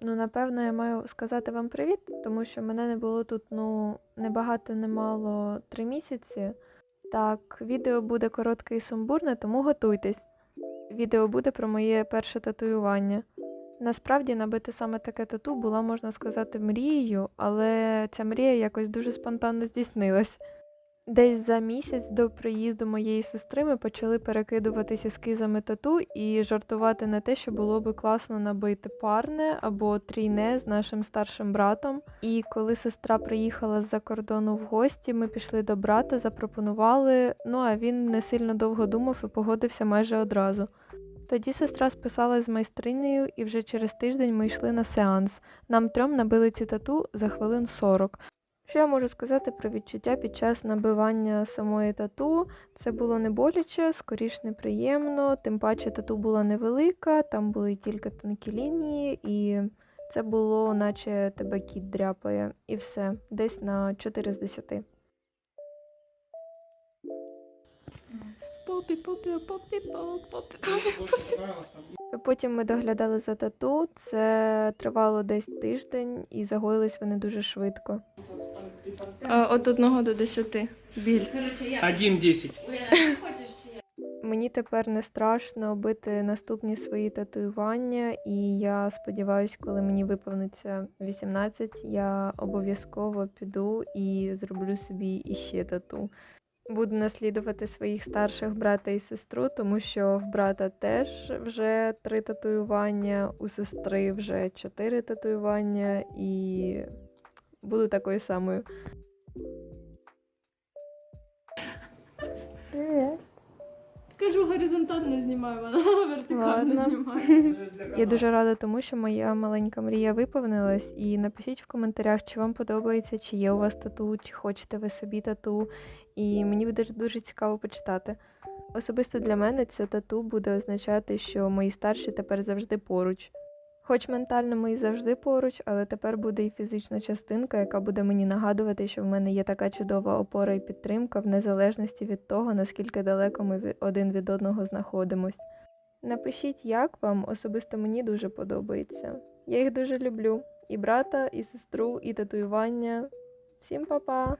Ну, напевно, я маю сказати вам привіт, тому що мене не було тут, ну, не багато, три місяці. Так, відео буде коротке і сумбурне, тому готуйтесь. Відео буде про моє перше татуювання. Насправді набити саме таке тату була, можна сказати, мрією, але ця мрія якось дуже спонтанно здійснилась. Десь за місяць до приїзду моєї сестри ми почали перекидуватися ескізами тату і жартувати на те, що було би класно набити парне або трійне з нашим старшим братом. І коли сестра приїхала з-за кордону в гості, ми пішли до брата, запропонували. Ну а він не сильно довго думав і погодився майже одразу. Тоді сестра списалась з майстринею, і вже через тиждень ми йшли на сеанс. Нам трьом набили ці тату за хвилин 40. Що я можу сказати про відчуття під час набивання самої тату? Це було не боляче, скоріш неприємно, тим паче тату була невелика, там були тільки тонкі лінії, і це було, наче тебе кіт дряпає, і все, десь на 4 з 10. Попі, попі, попі, поп, попі, Потім ми доглядали за тату, це тривало десь тиждень, і загоїлись вони дуже швидко. От одного до десяти. Біль. 1-10. Мені тепер не страшно бити наступні свої татуювання, і я сподіваюся, коли мені виповниться 18, я обов'язково піду і зроблю собі іще тату. Буду наслідувати своїх старших брата і сестру, тому що в брата теж вже три татуювання, у сестри вже чотири татуювання, і буду такою самою. Привіт. Кажу, горизонтально знімаю, вона вертикально Ладно. знімає. Я дуже рада тому, що моя маленька мрія виповнилась. І напишіть в коментарях, чи вам подобається, чи є у вас тату, чи хочете ви собі тату. І мені буде дуже цікаво почитати. Особисто для мене це тату буде означати, що мої старші тепер завжди поруч. Хоч ментально ми і завжди поруч, але тепер буде і фізична частинка, яка буде мені нагадувати, що в мене є така чудова опора і підтримка в незалежності від того, наскільки далеко ми один від одного знаходимось. Напишіть, як вам, особисто мені дуже подобається. Я їх дуже люблю. І брата, і сестру, і татуювання. Всім па-па!